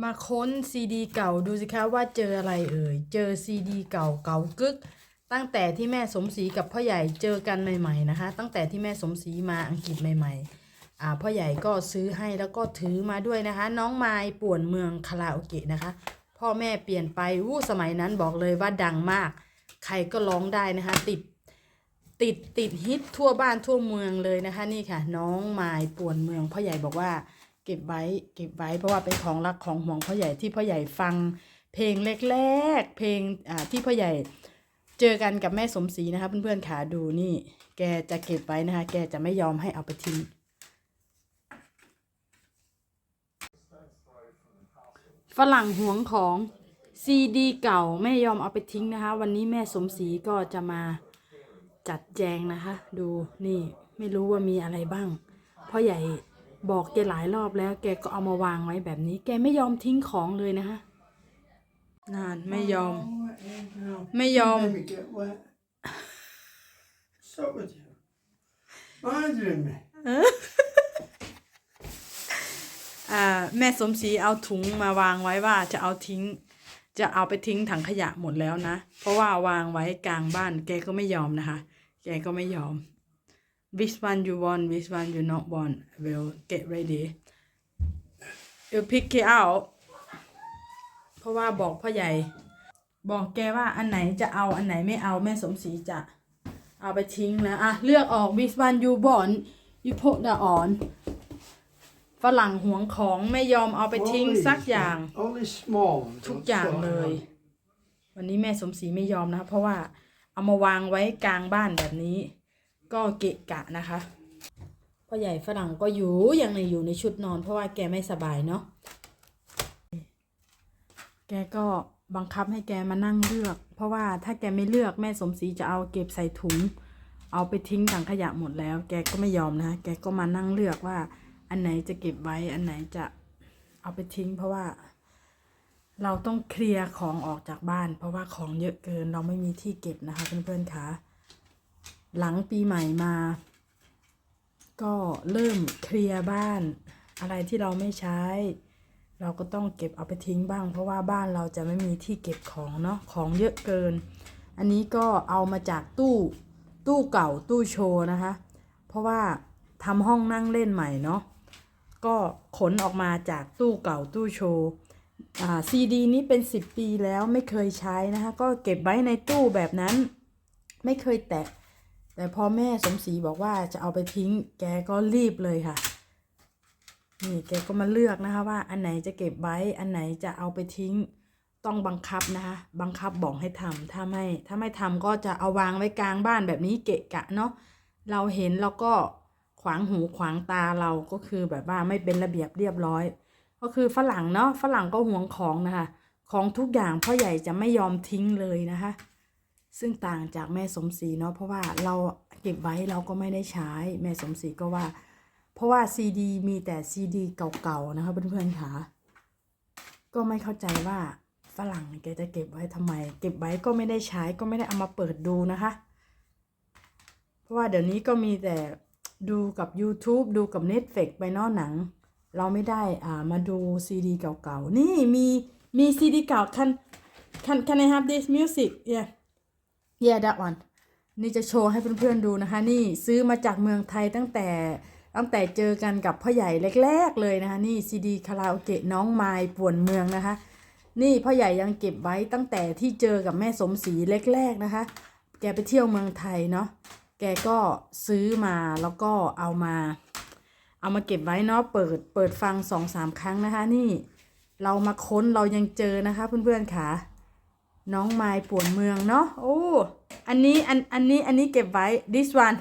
มาค้นซีดีเก่าดูสิคะว่าเจออะไรเอ่ย เจอซีดีเก่าเก่ากึก ตั้งแต่ที่แม่สมศรีกับพ่อใหญ่เจอกันใหม่ๆนะคะ ตั้งแต่ที่แม่สมศรีมาอังกฤษใหม่ๆอ่าพ่อใหญ่ก็ซื้อให้แล้วก็ถือมาด้วยนะคะ น้องไม้ป่วนเมืองคาราโอเกะนะคะ พ่อแม่เปลี่ยนไปวู้สมัยนั้นบอกเลยว่าดังมาก ใครก็ร้องได้นะคะ ติดติดติดฮิตทั่วบ้านทั่วเมืองเลยนะคะ นี่ค่ะ น้องไม้ป่วนเมืองพ่อใหญ่บอกว่า เก็บไว้เก็บไว้เพราะว่าเป็นของรักของห่วงพ่อใหญ่ที่พ่อใหญ่ฟัง เพลงแรกๆเพลงอ่าที่พ่อใหญ่เจอกันกับแม่สมศรีนะคะ เพื่อนๆขาดูนี่ แกจะเก็บไว้นะคะ แกจะไม่ยอมให้เอาไปทิ้งฝรั่งหวงของซีดีเก่าไม่ยอมเอาไปทิ้งนะคะ วันนี้แม่สมศรีก็จะมาจัดแจงนะคะ ดูนี่ไม่รู้ว่ามีอะไรบ้างพ่อใหญ่ บอกแกหลายรอบแล้วแกก็เอามาวางไว้แบบนี้ แกไม่ยอมทิ้งของเลยนะคะนานไม่ยอม ไม่ยอม Let me get wet. Stop with you. Bothering me. อ่าแม่สมศรีเอาถุงมาวางไว้ว่าจะเอาทิ้ง จะเอาไปทิ้งถังขยะหมดแล้วนะ เพราะว่าวางไว้กลางบ้าน แกก็ไม่ยอมนะคะ แกก็ไม่ยอม which one you want which one you not want will get ready you pick it out เพราะว่าบอกพ่อใหญ่ บอกแกว่าอันไหนจะเอาอันไหนไม่เอาแม่สมศรีจะเอาไปทิ้งนะอะเลือกออก which one you want you put the on ฝรั่งหวงของไม่ยอมเอาไปทิ้ง Only- สักอย่าง Only small ones. ทุก That's อย่าง what I เลย have. วันนี้แม่สมศรีไม่ยอมนะคะเพราะว่าเอามาวางไว้กลางบ้านแบบนี้ ก็เกะกะนะคะพ่อใหญ่ฝรั่งก็อยู่ยังในอยู่ในชุดนอน เพราะว่าแกไม่สบายเนาะแกก็บังคับให้แกมานั่งเลือก เพราะว่าถ้าแกไม่เลือกแม่สมศรีจะเอาเก็บใส่ถุง เอาไปทิ้งถังขยะหมดแล้ว แกก็ไม่ยอมนะแกก็มานั่งเลือกว่า อันไหนจะเก็บไว้อันไหนจะเอาไปทิ้ง เพราะว่า เราต้องเคลียร์ของออกจากบ้าน เพราะว่าของเยอะเกินเราไม่มีที่เก็บนะคะเพื่อนๆคะ หลังปีใหม่มา ก็เริ่มเคลียร์บ้าน อะไรที่เราไม่ใช้ เราก็ต้องเก็บเอาไปทิ้งบ้าง เพราะว่าบ้านเราจะไม่มีที่เก็บของเนาะของเยอะเกิน อันนี้ก็เอามาจากตู้ตู้เก่าตู้โชว์นะคะ เพราะว่าทำห้องนั่งเล่นใหม่เนาะก็ขนออกมาจากตู้เก่าตู้โชว์ซีดีนี้เป็นสิบปีแล้วไม่เคยใช้นะคะ ก็เก็บไว้ในตู้แบบนั้น ไม่เคยแตะ แต่พอแม่สมศรีบอกว่าจะเอาไปทิ้ง แกก็รีบเลยค่ะ นี่แกก็มาเลือกนะคะว่าอันไหนจะเก็บไว้ อันไหนจะเอาไปทิ้ง ต้องบังคับนะคะ บังคับบอกให้ทำถ้าไม่ถ้าไม่ทำก็จะเอาวางไว้กลางบ้านแบบนี้เกะกะเนาะ เราเห็นแล้วก็ขวางหูขวางตาเราก็คือแบบว่าไม่เป็นระเบียบเรียบร้อย ก็คือฝรั่งเนาะฝรั่งก็ห่วงของนะคะ ของทุกอย่างพ่อใหญ่จะไม่ยอมทิ้งเลยนะคะ ซึ่งต่างจากแม่สมศรีเนาะเพราะว่าเราเก็บไว้เราก็ไม่ได้ใช้แม่สมศรีก็ว่า เพราะว่าซีดีมีแต่ซีดีเก่าๆนะคะเพื่อนๆค่ะก็ไม่เข้าใจว่าฝรั่งแกจะเก็บไว้ทำไม เก็บไว้ก็ไม่ได้ใช้ก็ไม่ได้เอามาเปิดดูนะคะ เพราะว่าเดี๋ยวนี้ก็มีแต่ดูกับ YouTube ดูกับ Netflix ไปเนอกหนัง เราไม่ได้อ่ามาดูซีดีเก่าๆ นี่มีมีซีดีเก่า can can can I have this music yeah yeah that one นี่จะโชว์ให้เพื่อนๆดูนะคะ นี่ซื้อมาจากเมืองไทยตั้งแต่ตั้งแต่เจอกันกับพ่อใหญ่แรกๆเลยนะคะ นี่ซีดีคาราโอเกะน้องไม้ป่วนเมืองนะคะ นี่พ่อใหญ่ยังเก็บไว้ตั้งแต่ที่เจอกับแม่สมศรีแรกๆนะคะ แกไปเที่ยวเมืองไทยเนาะแกก็ซื้อมาแล้วก็เอามา เอามาเก็บไว้เนาะเปิดเปิดฟังสองสามครั้งนะคะ นี่เรามาค้นเรายังเจอนะคะเพื่อนๆค่ะ น้องไม้ป่วนเมืองเนาะโอ้อันนี้อันอันนี้อันนี้เก็บไว้ this one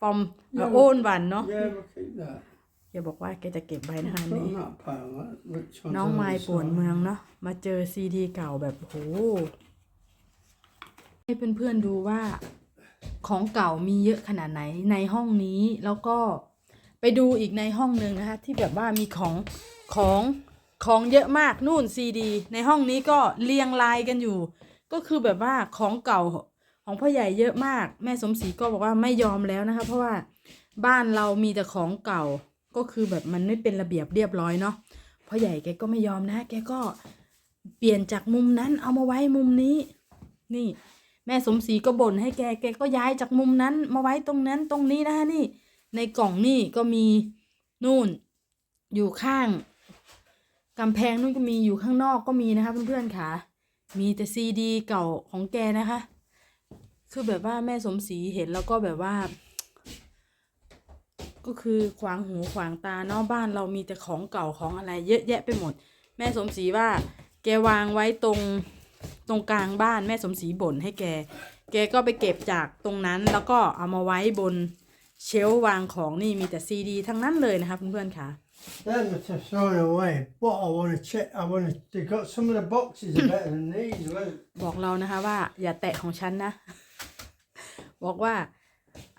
from the own one เนาะ Yeah, we'll keep that. แกบอกว่าแกจะเก็บไว้นะคะอัน Put นี้ on that pile. That rich one's น้อง on ไม้ the ป่วน side. เมืองเนาะมาเจอซีดีเก่าแบบโหให้เพื่อนๆดูว่าของเก่ามีเยอะขนาดไหนในห้องนี้แล้วก็ไปดูอีกในห้องหนึ่งนะคะ ที่แบบว่ามีของของ ของเยอะมากนู่นซีดี ในห้องนี้ก็เรียงรายกันอยู่ ก็คือแบบว่าของเก่าของพ่อใหญ่เยอะมาก แม่สมศรีก็บอกว่าไม่ยอมแล้วนะคะ เพราะว่าบ้านเรามีแต่ของเก่าก็คือแบบมันไม่เป็นระเบียบเรียบร้อยเนาะพ่อใหญ่แกก็ไม่ยอมนะ แกก็เปลี่ยนจากมุมนั้นเอามาไว้มุมนี้ นี่ แม่สมศรีก็บ่นให้แกแกก็ย้ายจากมุมนั้น มาไว้ตรงนั้นตรงนี้นะคะนี่ ในกล่องนี่ก็มีนู่น อยู่ข้าง กำแพงนู่นก็มีอยู่ข้างนอกก็มีนะคะเพื่อนๆค่ะ มีแต่ซีดีเก่าของแกนะคะ คือแบบว่าแม่สมศรีเห็นแล้วก็แบบว่า ก็คือขวางหูขวางตาเนอกบ้านเรามีแต่ของเก่าของอะไร เยอะแยะไปหมด แม่สมศรีว่า แกวางไว้ตรงตรงกลางบ้านแม่สมศรีบ่นให้แก แกก็ไปเก็บจากตรงนั้นแล้วก็เอามาไว้บนเชลวางของนี่มีแต่ซีดีทั้งนั้นเลยนะคะเพื่อนๆค่ะ Them are thrown away. What I want to check, I want to. They got some of the boxes are better than these. Well, บอกเรานะคะว่า อย่าแตะของฉันนะ บอกว่า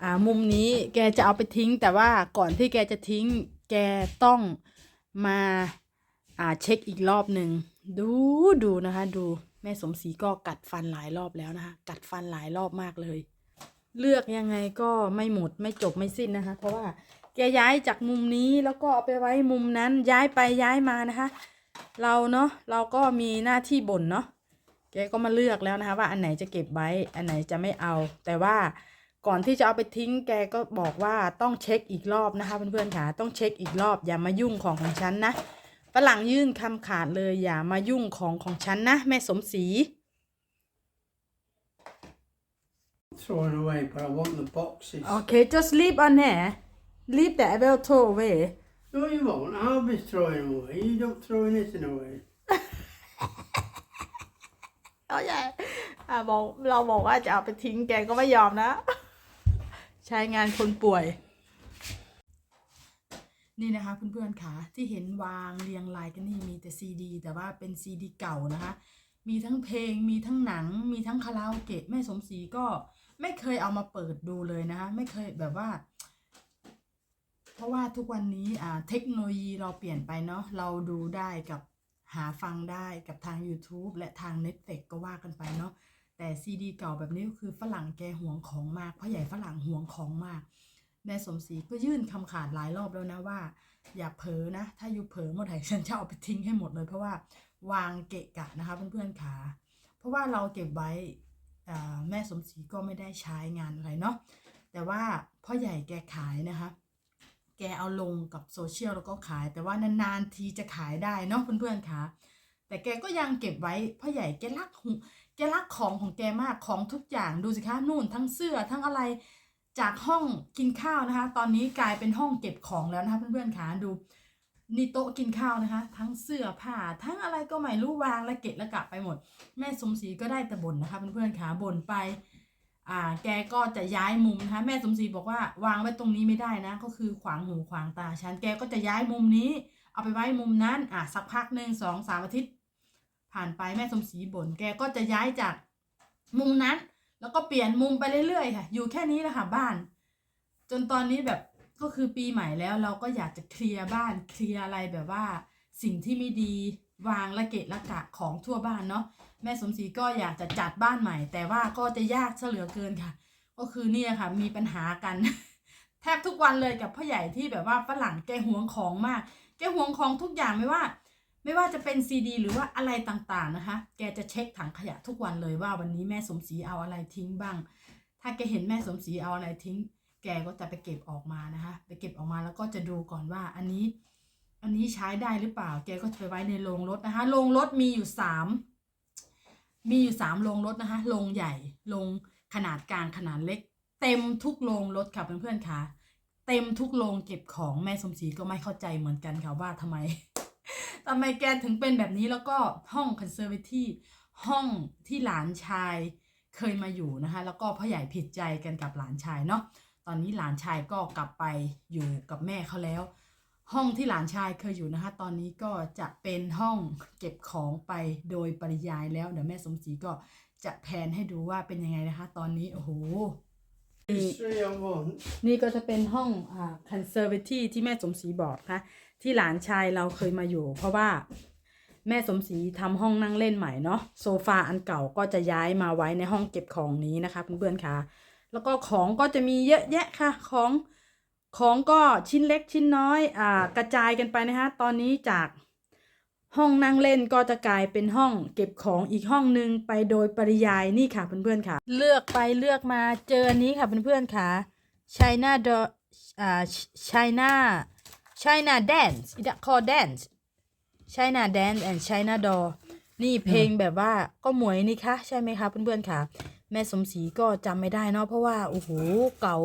อ่ามุมนี้แกจะเอาไปทิ้ง แต่ว่าก่อนที่แกจะทิ้ง แกต้องมาอ่าเช็คอีกรอบหนึ่งดูดูนะคะ ดูแม่สมศรีก็กัดฟันหลายรอบแล้วนะคะ กัดฟันหลายรอบมากเลย เลือกยังไงก็ไม่หมดไม่จบไม่สิ้นนะคะ เพราะว่า แกย้ายจากมุมนี้แล้วก็เอาไปไว้มุมนั้นย้ายไปย้ายมานะคะ เราเนาะเราก็มีหน้าที่บ่นเนาะแกก็มาเลือกแล้วนะคะ ว่าอันไหนจะเก็บไว้อันไหนจะไม่เอา แต่ว่าก่อนที่จะเอาไปทิ้งแกก็บอกว่าต้องเช็คอีกรอบนะคะ เพื่อนๆค่ะต้องเช็คอีกรอบอย่ามายุ่งของของฉันนะฝรั่งยื่นคำขาดเลยอย่ามายุ่งของของฉันนะ แม่สมศรี thrown away, but I want the boxes. โอเค just leave on here leave the apple throw away No, you won't. I'll be throwing away. You don't throw anything away. เอาใหญ่อ่าบอกเราบอกว่าจะเอาไปทิ้งแกก็ไม่ยอมนะ ใช้งานคนป่วย นี่นะคะเพื่อนๆค่ะที่เห็นวางเรียงรายกันนี่มีแต่ซีดี แต่ว่าเป็นซีดีเก่านะคะ มีทั้งเพลงมีทั้งหนัง มีทั้งคาราโอเกะแม่สมศรีก็ไม่เคยเอามาเปิดดูเลยนะคะ ไม่เคยแบบว่า เพราะว่าทุกวันนี้เทคโนโลยีเราเปลี่ยนไปเนาะเราดูได้กับหาฟังได้กับทาง YouTube และทาง Netflix ก็ว่ากันไปเนาะแต่ซีดีเก่าแบบนี้ก็คือฝรั่งแกห่วงของมากพราะใหญ่ฝรั่งห่วงของมากแม่สมศรีก็ยื่นคำขาดหลายรอบแล้วนะว่า อย่าเผลอนะ ถ้าอยู่เผลอเมื่อไหร่ฉันจะเอาไปทิ้งให้หมดเลย เพราะว่าวางเกะกะนะคะเพื่อนๆขาเพราะว่าเราเก็บไว้แม่สมศรีก็ไม่ได้ใช้งานอะไรเนาะแต่ว่าพ่อใหญ่แกขายนะคะ แกเอาลงกับโซเชียลแล้วก็ขาย แต่ว่านานๆทีจะขายได้เนาะเพื่อนๆคะแต่แกก็ยังเก็บไว้พ่อใหญ่แกรักหแกรักของของแกมากของทุกอย่างดูสิคะนู่นทั้งเสื้อทั้งอะไรจากห้องกินข้าวนะคะ ตอนนี้กลายเป็นห้องเก็บของแล้วนะคะเพื่อนๆคะดูนี่โต๊ะกินข้าวนะคะ ทั้งเสื้อผ้าทั้งอะไรก็ไม่รู้วางและเกะและกะไปหมด แม่สมศรีก็ได้แต่บ่นนะคะเพื่อนๆคะบ่นไป อ่า แกก็จะย้ายมุมนะคะแม่สมศรีบอกว่าวางไว้ตรงนี้ไม่ได้นะ ก็คือขวางหูขวางตาฉันแกก็จะย้ายมุมนี้ เอาไปไว้มุมนั้น อะสักพักหนึ่งสองสามอาทิตย์ ผ่านไปแม่สมศรีบ่นแกก็จะย้ายจากมุมนั้น แล้วก็เปลี่ยนมุมไปเรื่อยๆค่ะ อยู่แค่นี้แหละค่ะบ้าน จนตอนนี้แบบก็คือปีใหม่แล้วเราก็อยากจะเคลียร์บ้านเคลียร์อะไรแบบว่า สิ่งที่ไม่ดีวางละเกะละกะของทั่วบ้านเนาะ แม่สมศรีก็อยากจะจัดบ้านใหม่ แต่ว่าก็จะยากเหลือเกินค่ะ ก็คือเนี่ยค่ะ มีปัญหากัน แทบทุกวันเลยกับพ่อใหญ่ที่แบบว่าฝรั่งแกหวงของมาก แกหวงของทุกอย่างไม่ว่า ไม่ว่าจะเป็นซีดี หรือว่าอะไรต่างๆนะคะ แกจะเช็คถังขยะทุกวันเลยว่าวันนี้แม่สมศรีเอาอะไรทิ้งบ้าง ถ้าแกเห็นแม่สมศรีเอาอะไรทิ้ง แกก็จะไปเก็บออกมานะคะ ไปเก็บออกมาแล้วก็จะดูก่อนว่าอันนี้ อันนี้ใช้ได้หรือเปล่า แกก็จะไปไว้ในโรงรถนะคะ โรงรถมีอยู่สาม มีอยู่สามโรงรถนะคะโรงใหญ่โรงขนาดกลางขนาดเล็ก เต็มทุกโรงรถค่ะเพื่อนๆค่ะ เต็มทุกโรงเก็บของแม่สมศรีก็ไม่เข้าใจเหมือนกันค่ะว่าทำไมทำไมแกถึงเป็นแบบนี้แล้วก็ห้องคอนเซอร์เวทีห้องที่หลานชายเคยมาอยู่นะคะ แล้วก็พ่อใหญ่ผิดใจกันกับหลานชายเนาะตอนนี้หลานชายก็กลับไปอยู่กับแม่เขาแล้ว ห้องที่หลานชายเคยอยู่นะคะ ตอนนี้ก็จะเป็นห้องเก็บของไปโดยปริยายแล้ว เดี๋ยวแม่สมศรีก็จะแพนให้ดูว่าเป็นยังไงนะคะ ตอนนี้ โอ้โหนี่ก็จะเป็นห้องอ่า conservative ที่แม่สมศรีบอกนะคะที่หลานชายเราเคยมาอยู่ เพราะว่าแม่สมศรีทำห้องนั่งเล่นใหม่เนาะโซฟาอันเก่าก็จะย้ายมาไว้ในห้องเก็บของนี้นะคะเพื่อนๆค่ะ แล้วก็ของก็จะมีเยอะแยะค่ะ ของ ของก็ชิ้นเล็กชิ้นน้อยอ่ากระจายกันไปนะคะตอนนี้จากห้องนั่งเล่นก็จะกลายเป็นห้องเก็บของอีกห้องหนึ่งไปโดยปริยายนี่ค่ะเพื่อนๆค่ะ เลือกไปเลือกมาเจออันนี้ค่ะเพื่อนๆค่ะ China do อ่า China China dance it called dance China dance and China door นี่เพลงแบบว่าก็หมวยนี่คะใช่ไหมคะเพื่อนๆค่ะ แม่สมศรีก็จำไม่ได้เนาะเพราะว่าโอ้โหเก่า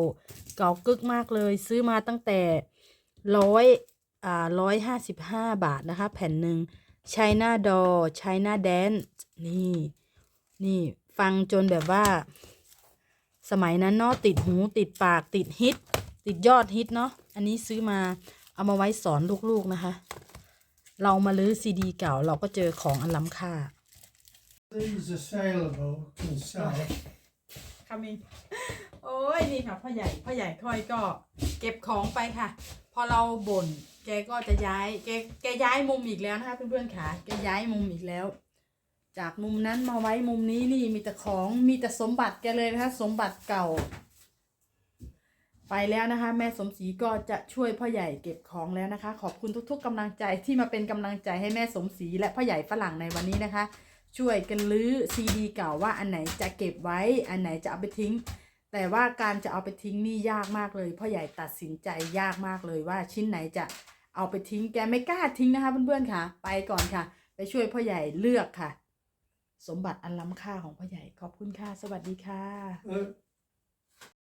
เก่ากึกมากเลย ซื้อมาตั้งแต่ร้อยอ่าร้อยห้าสิบห้าบาทนะคะ แผ่นหนึ่ง China Door China Dance นี่นี่ฟังจนแบบว่า สมัยนั้นเนาะติดหูติดปากติดฮิต ติดยอดฮิตเนาะอันนี้ซื้อมาเอามาไว้สอนลูกๆนะคะ เรามาลื้อซีดีเก่าเราก็เจอของอันล้ำค่า These are saleable. Can sell. คามินโอ้ยนี่ค่ะพ่อใหญ่พ่อใหญ่ค่อยก็เก็บของไปค่ะ พอเราบ่น แกก็จะย้ายแกแกย้ายมุมอีกแล้วนะคะเพื่อนๆค่ะแกย้ายมุมอีกแล้ว จากมุมนั้นมาไว้มุมนี้นี่มีแต่ของมีแต่สมบัติแกเลยนะคะสมบัติเก่า ไปแล้วนะคะ แม่สมศรีก็จะช่วยพ่อใหญ่เก็บของแล้วนะคะ ขอบคุณทุกๆกำลังใจที่มาเป็นกำลังใจให้แม่สมศรีและพ่อใหญ่ฝรั่งในวันนี้นะคะ ช่วยกันลื้อซีดีเก่าว่าอันไหนจะเก็บไว้อันไหนจะเอาไปทิ้ง แต่ว่าการจะเอาไปทิ้งนี่ยากมากเลยพ่อใหญ่ตัดสินใจยากมากเลยว่าชิ้นไหนจะเอาไปทิ้งแกไม่กล้าทิ้งนะคะเพื่อนๆค่ะ ไปก่อนค่ะ ไปช่วยพ่อใหญ่เลือกค่ะ สมบัติอันล้ำค่าของพ่อใหญ่ขอบคุณค่ะ สวัสดีค่ะ